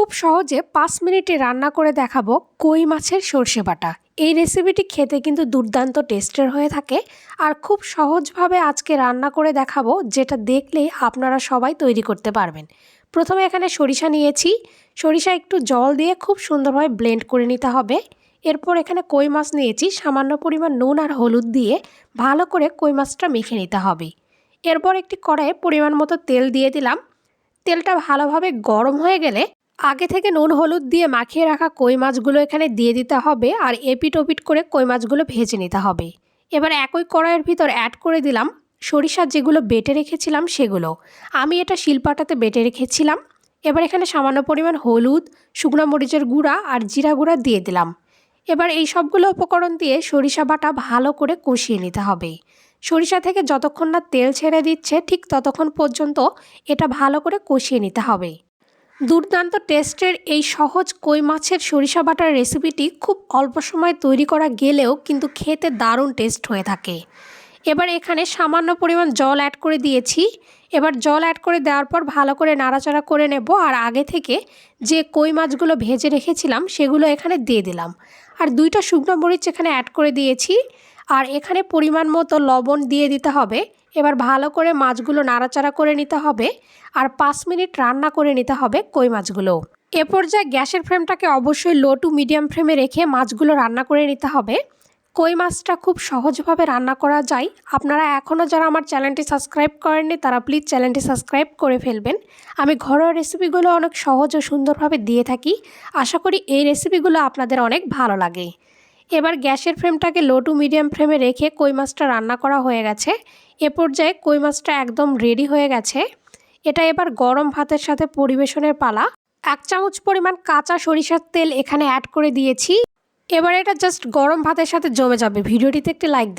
খুব সহজে পাঁচ মিনিটে রান্না করে দেখাবো কই মাছের সর্ষে বাটা। এই রেসিপিটি খেতে কিন্তু দুর্দান্ত টেস্টের হয়ে থাকে আর খুব সহজভাবে আজকে রান্না করে দেখাবো যেটা দেখলেই আপনারা সবাই তৈরি করতে পারবেন। প্রথমে এখানে সরিষা নিয়েছি। সরিষা একটু জল দিয়ে খুব সুন্দরভাবে ব্লেন্ড করে নিতে হবে। এরপর এখানে কই মাছ নিয়েছি, সামান্য পরিমাণ নুন আর হলুদ দিয়ে ভালো করে কই মাছটা মেখে নিতে হবে। এরপর একটি কড়াইয়ে পরিমাণ মতো তেল দিয়ে দিলাম। তেলটা ভালোভাবে গরম হয়ে গেলে আগে থেকে নুন, হলুদ দিয়ে মাখিয়ে রাখা কই মাছগুলো এখানে দিয়ে দিতে হবে আর এপিট ওপিট করে কই মাছগুলো ভেজে নিতে হবে। এবার একই কড়াইয়ের ভিতর অ্যাড করে দিলাম সরিষার যেগুলো বেটে রেখেছিলাম সেগুলো। আমি এটা শিলপাটাতে বেটে রেখেছিলাম। এবার এখানে সামান্য পরিমাণ হলুদ, শুকনো মরিচের গুঁড়া আর জিরা গুঁড়া দিয়ে দিলাম। এবার এই সবগুলো উপকরণ দিয়ে সরিষা বাটা ভালো করে কষিয়ে নিতে হবে। সরিষা থেকে যতক্ষণ না তেল ছেড়ে দিচ্ছে ঠিক ততক্ষণ পর্যন্ত এটা ভালো করে কষিয়ে নিতে হবে। দুর্দান্ত টেস্টের এই সহজ কই মাছের সরিষা বাটার রেসিপিটি খুব অল্প সময় তৈরি করা গেলেও কিন্তু খেতে দারুণ টেস্ট হয়ে থাকে। এবার এখানে সামান্য পরিমাণ জল অ্যাড করে দিয়েছি। এবার জল অ্যাড করে দেওয়ার পর ভালো করে নাড়াচাড়া করে নেব আর আগে থেকে যে কই মাছগুলো ভেজে রেখেছিলাম সেগুলো এখানে দিয়ে দিলাম। আর দুইটা শুকনো মরিচ এখানে অ্যাড করে দিয়েছি। আর এখানে পরিমাণ মতো লবণ দিয়ে দিতে হবে। এবার ভালো করে মাছগুলো নাড়াচাড়া করে নিতে হবে আর পাঁচ মিনিট রান্না করে নিতে হবে কই মাছগুলো। এ পর্যায়ে গ্যাসের ফ্লেমটাকে অবশ্যই লো টু মিডিয়াম ফ্লেমে রেখে মাছগুলো রান্না করে নিতে হবে। কই মাছটা খুব সহজভাবে রান্না করা যায়। আপনারা এখনও যারা আমার চ্যানেলটি সাবস্ক্রাইব করেননি, তারা প্লিজ চ্যানেলটি সাবস্ক্রাইব করে ফেলবেন। আমি ঘরোয়া রেসিপিগুলো অনেক সহজ ও সুন্দরভাবে দিয়ে থাকি। আশা করি এই রেসিপিগুলো আপনাদের অনেক ভালো লাগে। এবার গ্যাসের ফ্রেমটাকে লো টু মিডিয়াম ফ্রেমে রেখে কই মাছটা রান্না করা হয়ে গেছে। এ পর্যায়ে কই মাছটা একদম রেডি হয়ে গেছে। এটা এবার গরম ভাতের সাথে পরিবেশনের পালা। এক চামচ পরিমাণ কাঁচা সরিষার তেল এখানে অ্যাড করে দিয়েছি। এবার এটা জাস্ট গরম ভাতের সাথে জমে যাবে। ভিডিওটিতে একটি লাইক দেবে।